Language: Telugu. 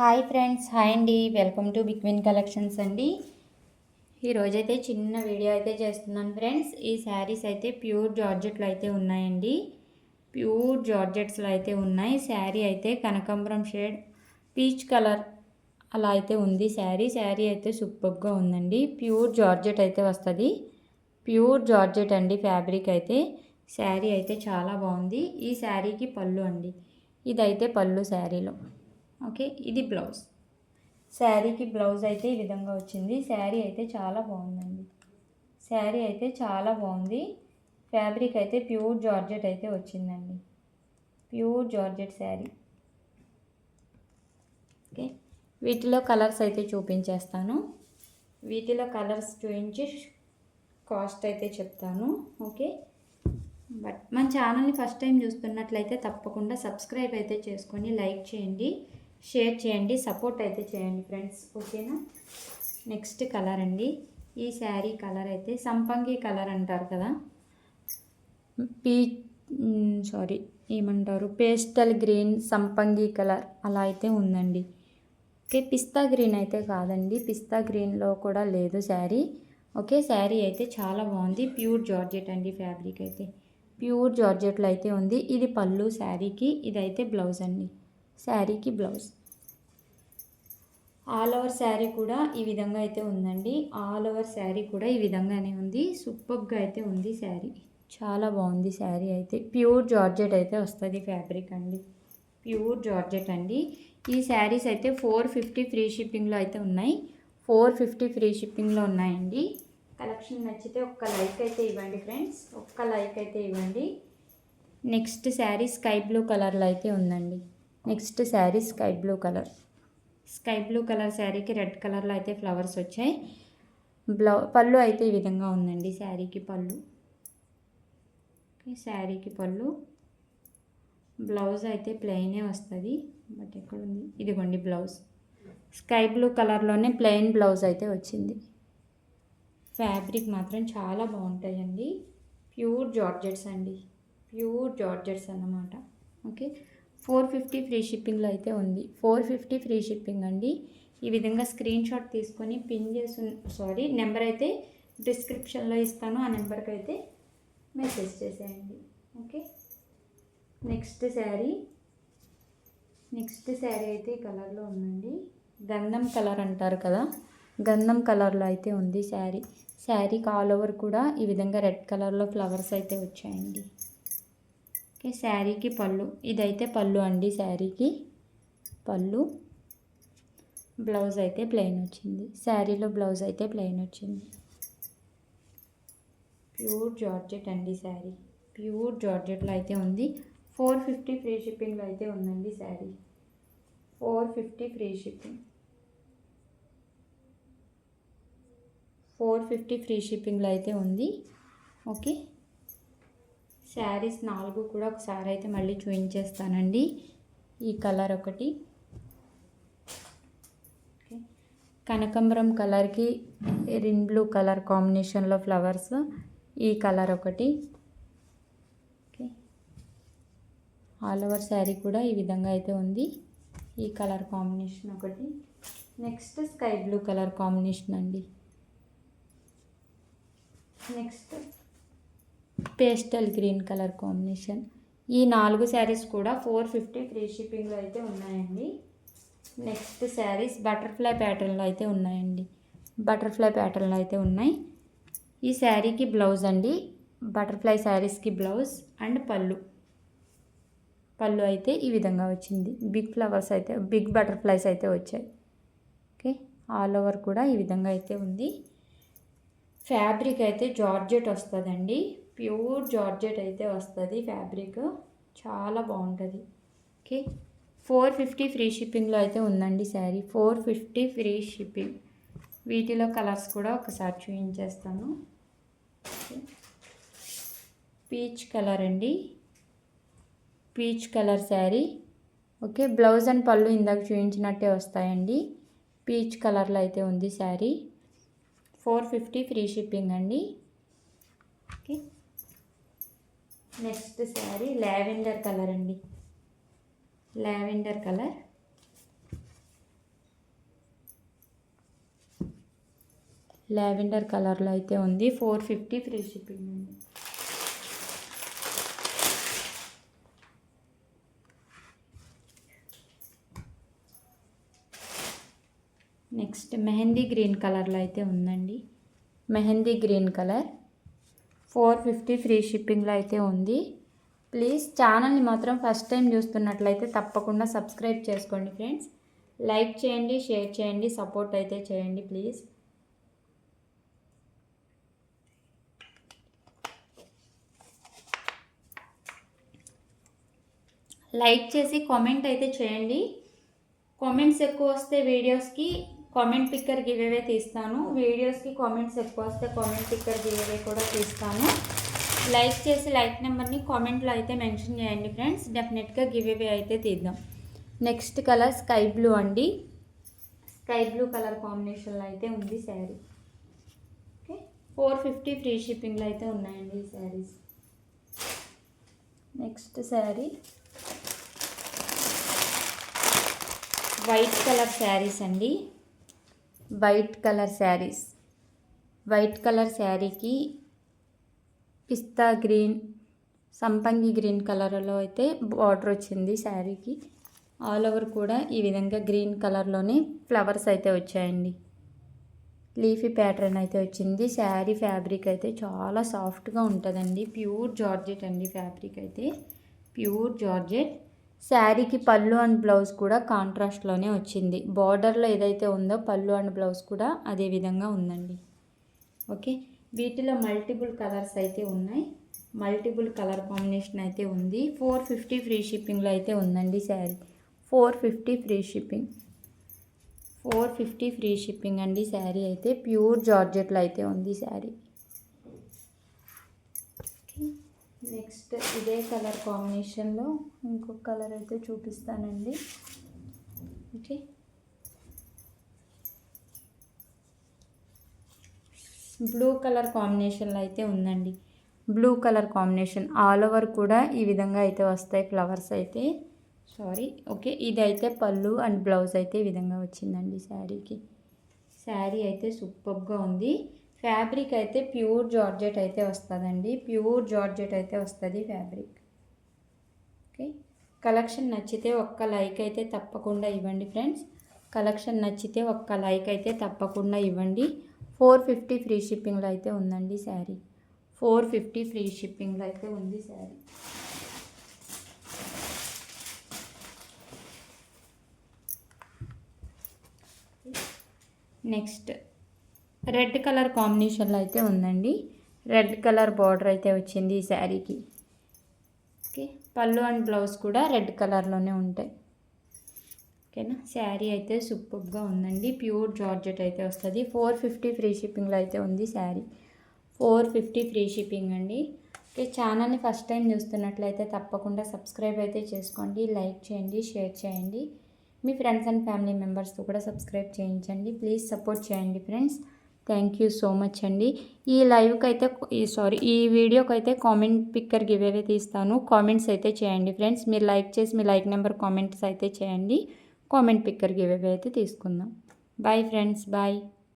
హాయ్ ఫ్రెండ్స్ హాయ్ అండి. వెల్కమ్ టు బిక్విన్ కలెక్షన్స్ అండి. ఈరోజైతే చిన్న వీడియో అయితే చేస్తున్నాను ఫ్రెండ్స్. ఈ శారీస్ అయితే ప్యూర్ జార్జెట్లు అయితే ఉన్నాయండి. ప్యూర్ జార్జెట్స్లో అయితే ఉన్నాయి. శారీ అయితే కనకాంబరం షేడ్ పీచ్ కలర్ అలా అయితే ఉంది శారీ. శారీ అయితే సూపర్గా ఉందండి. ప్యూర్ జార్జెట్ అయితే వస్తుంది. ప్యూర్ జార్జెట్ అండి ఫ్యాబ్రిక్ అయితే. శారీ అయితే చాలా బాగుంది. ఈ శారీకి పళ్ళు అండి. ఇదైతే పళ్ళు శారీలో. ఓకే ఇది బ్లౌజ్. శారీకి బ్లౌజ్ అయితే ఈ విధంగా వచ్చింది. శారీ అయితే చాలా బాగుందండి. శారీ అయితే చాలా బాగుంది. ఫ్యాబ్రిక్ అయితే ప్యూర్ జార్జెట్ అయితే వచ్చిందండి. Pure georgette saree. ఓకే వీటిలో కలర్స్ అయితే చూపించేస్తాను. వీటిలో కలర్స్ చూపించి కాస్ట్ అయితే చెప్తాను. ఓకే బట్ మన ఛానల్ని ఫస్ట్ టైం చూస్తున్నట్లయితే తప్పకుండా సబ్స్క్రైబ్ అయితే చేసుకొని లైక్ చేయండి. షేర్ చేయండి సపోర్ట్ అయితే చేయండి ఫ్రెండ్స్ ఓకేనా? నెక్స్ట్ కలర్ అండి. ఈ శారీ కలర్ అయితే సంపంగి కలర్ అంటారు కదా? పీ సారీ ఏమంటారు? పేస్టల్ గ్రీన్ సంపంగి కలర్ అలా అయితే ఉందండి. ఓకే పిస్తా గ్రీన్ అయితే కాదండి. పిస్తా గ్రీన్లో కూడా లేదు శారీ. ఓకే శారీ అయితే చాలా బాగుంది. ప్యూర్ జార్జెట్ అండి ఫ్యాబ్రిక్ అయితే. ప్యూర్ జార్జెట్లో అయితే ఉంది. ఇది పళ్ళు శారీకి ఇదైతే బ్లౌజ్ అండి. శారీకి బ్లౌజ్. ఆల్ ఓవర్ శారీ కూడా ఈ విధంగా అయితే ఉందండి. ఆల్ ఓవర్ శారీ కూడా ఈ విధంగానే ఉంది. సూపర్గా అయితే ఉంది శారీ. చాలా బాగుంది శారీ అయితే. ప్యూర్ జార్జెట్ అయితే వస్తుంది ఫ్యాబ్రిక్ అండి. ప్యూర్ జార్జెట్ అండి. ఈ శారీస్ అయితే ఫోర్ ఫిఫ్టీ ఫ్రీ షిప్పింగ్లో అయితే ఉన్నాయి. ఫోర్ ఫిఫ్టీ ఫ్రీ షిప్పింగ్లో ఉన్నాయండి. కలెక్షన్ నచ్చితే ఒక్క లైక్ అయితే ఇవ్వండి ఫ్రెండ్స్. ఒక్క లైక్ అయితే ఇవ్వండి. నెక్స్ట్ శారీ స్కై బ్లూ కలర్లో అయితే ఉందండి. Next saree sky blue colour. Sky blue colour శారీకి రెడ్ కలర్లో అయితే ఫ్లవర్స్ వచ్చాయి. బ్లౌ పళ్ళు అయితే ఈ విధంగా ఉందండి శారీకి పళ్ళు. శారీకి పళ్ళు. బ్లౌజ్ అయితే ప్లెయినే వస్తుంది. బట్ ఎక్కడ ఉంది ఇదిగోండి బ్లౌజ్. స్కై బ్లూ కలర్లోనే ప్లెయిన్ బ్లౌజ్ అయితే వచ్చింది. ఫ్యాబ్రిక్ మాత్రం చాలా బాగుంటాయండి. ప్యూర్ జార్జెట్స్ అండి. ప్యూర్ జార్జెట్స్ అన్నమాట. ఓకే? ఫోర్ ఫిఫ్టీ ఫ్రీ షిప్పింగ్లో అయితే ఉంది. ఫోర్ ఫిఫ్టీ ఫ్రీ షిప్పింగ్ అండి. ఈ విధంగా స్క్రీన్ షాట్ తీసుకొని పిన్ చేసి సారీ నెంబర్ అయితే డిస్క్రిప్షన్లో ఇస్తాను. ఆ నెంబర్కి అయితే మెసేజ్ చేసేయండి. Okay? Next saree. Next saree అయితే ఈ కలర్లో ఉందండి. గంధం కలర్ అంటారు కదా? గంధం కలర్లో అయితే ఉంది శారీ. శారీకి ఆల్ ఓవర్ కూడా ఈ విధంగా రెడ్ కలర్లో ఫ్లవర్స్ అయితే వచ్చాయండి. ఓకే శారీకి పళ్ళు. ఇదైతే పళ్ళు అండి శారీకి. పళ్ళు. బ్లౌజ్ అయితే ప్లెయిన్ వచ్చింది. శారీలో బ్లౌజ్ అయితే ప్లెయిన్ వచ్చింది. ప్యూర్ జార్జెట్ అండి శారీ. ప్యూర్ జార్జెట్లో అయితే ఉంది. ఫోర్ ఫిఫ్టీ ఫ్రీ షిప్పింగ్లో అయితే ఉందండి saree. Four fifty free shipping. Four fifty free షిప్పింగ్లో అయితే ఉంది. ఓకే. శారీస్ నాలుగు కూడా ఒకసారి అయితే మళ్ళీ చూపించేస్తానండి ఈ కలర్ ఒకటి. కనకంబరం కలర్కి రిన్ బ్లూ కలర్ కాంబినేషన్లో ఫ్లవర్స్ ఈ కలర్ ఒకటి. ఆల్ ఓవర్ శారీ కూడా ఈ విధంగా అయితే ఉంది. ఈ కలర్ కాంబినేషన్ ఒకటి. Next sky blue colour combination అండి. Next pastel green colour combination. ఈ నాలుగు శారీస్ కూడా ఫోర్ ఫిఫ్టీ ఫ్రీ షిప్పింగ్లో అయితే ఉన్నాయండి. నెక్స్ట్ శారీస్ బటర్ఫ్లై ప్యాటర్న్లో అయితే ఉన్నాయండి. బటర్ఫ్లై ప్యాటర్న్లో అయితే ఉన్నాయి. ఈ శారీకి బ్లౌజ్ అండి. బటర్ఫ్లై శారీస్కి బ్లౌజ్ అండ్ పళ్ళు. పళ్ళు అయితే ఈ విధంగా వచ్చింది. బిగ్ ఫ్లవర్స్ అయితే బిగ్ బటర్ఫ్లైస్ అయితే వచ్చాయి. ఓకే ఆల్ ఓవర్ కూడా ఈ విధంగా అయితే ఉంది. ఫ్యాబ్రిక్ అయితే జార్జెట్ వస్తుందండి. ప్యూర్ జార్జెట్ అయితే వస్తుంది ఫ్యాబ్రిక్ చాలా బాగుంటుంది. ఓకే. ఫోర్ ఫిఫ్టీ ఫ్రీ షిప్పింగ్లో అయితే ఉందండి saree. Four fifty free shipping. వీటిలో కలర్స్ కూడా ఒకసారి చూపించేస్తాను. పీచ్ కలర్ అండి. Peach colour saree. Okay. Blouse and పళ్ళు ఇందాక చూపించినట్టే వస్తాయండి. పీచ్ కలర్లో అయితే ఉంది saree. Four fifty free shipping అండి. Okay. Next saree lavender colour అండి. Lavender colour. లావెండర్ కలర్లో అయితే ఉంది. ఫోర్ ఫిఫ్టీ ఫ్రీ షిప్పింగ్ అండి. నెక్స్ట్ మెహందీ గ్రీన్ కలర్లో అయితే ఉందండి. Mehendi green colour. Four fifty free షిప్పింగ్లో అయితే ఉంది. ప్లీజ్ ఛానల్ని మాత్రం ఫస్ట్ టైం చూస్తున్నట్లయితే తప్పకుండా సబ్స్క్రైబ్ చేసుకోండి ఫ్రెండ్స్. లైక్ చేయండి షేర్ చేయండి సపోర్ట్ అయితే చేయండి ప్లీజ్. లైక్ చేసి కామెంట్ అయితే చేయండి. కామెంట్స్ ఎక్కువ వస్తే వీడియోస్కి కామెంట్ పిక్కర్ గివేవే తీస్తాను. వీడియోస్కి కామెంట్స్ ఎక్కువ వస్తే కామెంట్ పిక్కర్ గివేవే కూడా తీస్తాను. లైక్ చేసి లైక్ నెంబర్ని కామెంట్లో అయితే మెన్షన్ చేయండి ఫ్రెండ్స్ డెఫినెట్గా గివేవే అయితే తీద్దాం. నెక్స్ట్ కలర్ స్కై బ్లూ అండి. స్కై బ్లూ కలర్ కాంబినేషన్లో అయితే ఉంది saree okay four fifty free షిప్పింగ్లో అయితే ఉన్నాయండి ఈ sarees next saree white colour sarees అండి. White colour sarees. White colour శారీకి పిస్తా గ్రీన్ సంపంగి గ్రీన్ కలర్లో అయితే బార్డర్ వచ్చింది శారీకి. ఆల్ ఓవర్ కూడా ఈ విధంగా గ్రీన్ కలర్లోనే ఫ్లవర్స్ అయితే వచ్చాయండి. లీఫీ ప్యాటర్న్ అయితే వచ్చింది. శారీ ఫ్యాబ్రిక్ అయితే చాలా సాఫ్ట్గా ఉంటుందండి. ప్యూర్ జార్జెట్ అండి ఫ్యాబ్రిక్ అయితే. Pure georgette. శారీకి పళ్ళు అండ్ బ్లౌజ్ కూడా కాంట్రాస్ట్లోనే వచ్చింది. బార్డర్లో ఏదైతే ఉందో పళ్ళు అండ్ బ్లౌజ్ కూడా అదే విధంగా ఉందండి. ఓకే? వీటిలో మల్టిపుల్ కలర్స్ అయితే ఉన్నాయి. మల్టిపుల్ కలర్ కాంబినేషన్ అయితే ఉంది. ఫోర్ ఫిఫ్టీ ఫ్రీ షిప్పింగ్లో అయితే ఉందండి sari. Four fifty free shipping. Four fifty free shipping అండి శారీ అయితే. ప్యూర్ జార్జెట్లో అయితే ఉంది శారీ. నెక్స్ట్ ఇదే కలర్ కాంబినేషన్లో ఇంకొక కలర్ అయితే చూపిస్తానండి. ఓకే. బ్లూ కలర్ కాంబినేషన్లో అయితే ఉందండి. Blue colour combination all over కూడా ఈ విధంగా అయితే వస్తాయి ఫ్లవర్స్ అయితే. సారీ. ఓకే. ఇది అయితే పళ్ళు అండ్ బ్లౌజ్ అయితే ఈ విధంగా వచ్చిందండి శారీకి. శారీ అయితే సూపర్గా ఉంది. ఫ్యాబ్రిక్ అయితే ప్యూర్ జార్జెట్ అయితే వస్తుందండి. ప్యూర్ జార్జెట్ అయితే వస్తుంది ఫ్యాబ్రిక్. ఓకే. కలెక్షన్ నచ్చితే ఒక్క లైక్ అయితే తప్పకుండా ఇవ్వండి ఫ్రెండ్స్. కలెక్షన్ నచ్చితే ఒక్క లైక్ అయితే తప్పకుండా ఇవ్వండి. ఫోర్ ఫిఫ్టీ ఫ్రీ షిప్పింగ్లో అయితే ఉందండి శారీ. ఫోర్ ఫిఫ్టీ ఫ్రీ షిప్పింగ్లో అయితే ఉంది శారీ. నెక్స్ట్ రెడ్ కలర్ కాంబినేషన్లో అయితే ఉందండి. రెడ్ కలర్ బార్డర్ అయితే వచ్చింది ఈ శారీకి. ఓకే పళ్ళు అండ్ బ్లౌజ్ కూడా రెడ్ కలర్లోనే ఉంటాయి. ఓకేనా? శారీ అయితే సూపర్గా ఉందండి. ప్యూర్ జార్జెట్ అయితే వస్తుంది. ఫోర్ ఫిఫ్టీ ఫ్రీ షిప్పింగ్లో అయితే ఉంది saree. Four fifty free shipping అండి. ఓకే ఛానల్ని ఫస్ట్ టైం చూస్తున్నట్లయితే తప్పకుండా సబ్స్క్రైబ్ అయితే చేసుకోండి. లైక్ చేయండి షేర్ చేయండి. మీ ఫ్రెండ్స్ అండ్ ఫ్యామిలీ మెంబర్స్తో కూడా సబ్స్క్రైబ్ చేయించండి. ప్లీజ్ సపోర్ట్ చేయండి friends. Thank you so much అండి. ఈ లైవ్కి అయితే ఈ సారీ ఈ వీడియోకి అయితే కామెంట్ పిక్కర్ గివేవే తీస్తాను. కామెంట్స్ అయితే చేయండి ఫ్రెండ్స్. మీరు లైక్ చేసి మీ లైక్ నెంబర్ కామెంట్స్ అయితే చేయండి. కామెంట్ పిక్కర్ గివేవే అయితే తీసుకుందాం. Bye friends bye